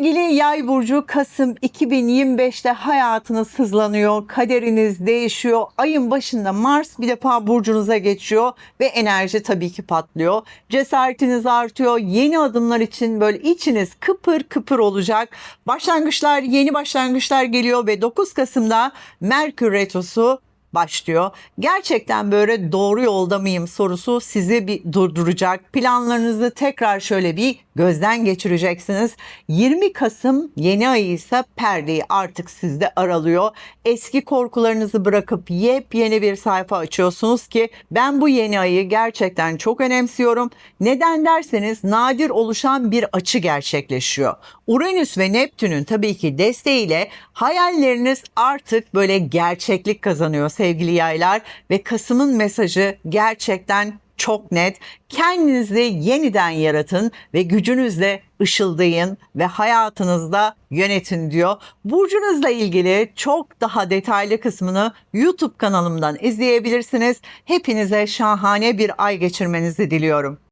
Sevgili Yay burcu Kasım 2025'te hayatınız hızlanıyor, kaderiniz değişiyor. Ayın başında Mars bir defa burcunuza geçiyor ve enerji tabii ki patlıyor. Cesaretiniz artıyor. Yeni adımlar için böyle içiniz kıpır kıpır olacak. Başlangıçlar, yeni başlangıçlar geliyor ve 9 Kasım'da Merkür retrosu başlıyor. Gerçekten böyle doğru yolda mıyım sorusu sizi bir durduracak. Planlarınızı tekrar şöyle bir gözden geçireceksiniz. 20 Kasım yeni ayı ise perdeyi artık sizde aralıyor. Eski korkularınızı bırakıp yepyeni bir sayfa açıyorsunuz ki ben bu yeni ayı gerçekten çok önemsiyorum. Neden derseniz nadir oluşan bir açı gerçekleşiyor. Uranüs ve Neptün'ün tabii ki desteğiyle hayalleriniz artık böyle gerçeklik kazanıyor sevgili yaylar ve Kasım'ın mesajı gerçekten çok net. Kendinizi yeniden yaratın ve gücünüzle ışıldayın ve hayatınızda yönetin diyor. Burcunuzla ilgili çok daha detaylı kısmını YouTube kanalımdan izleyebilirsiniz. Hepinize şahane bir ay geçirmenizi diliyorum.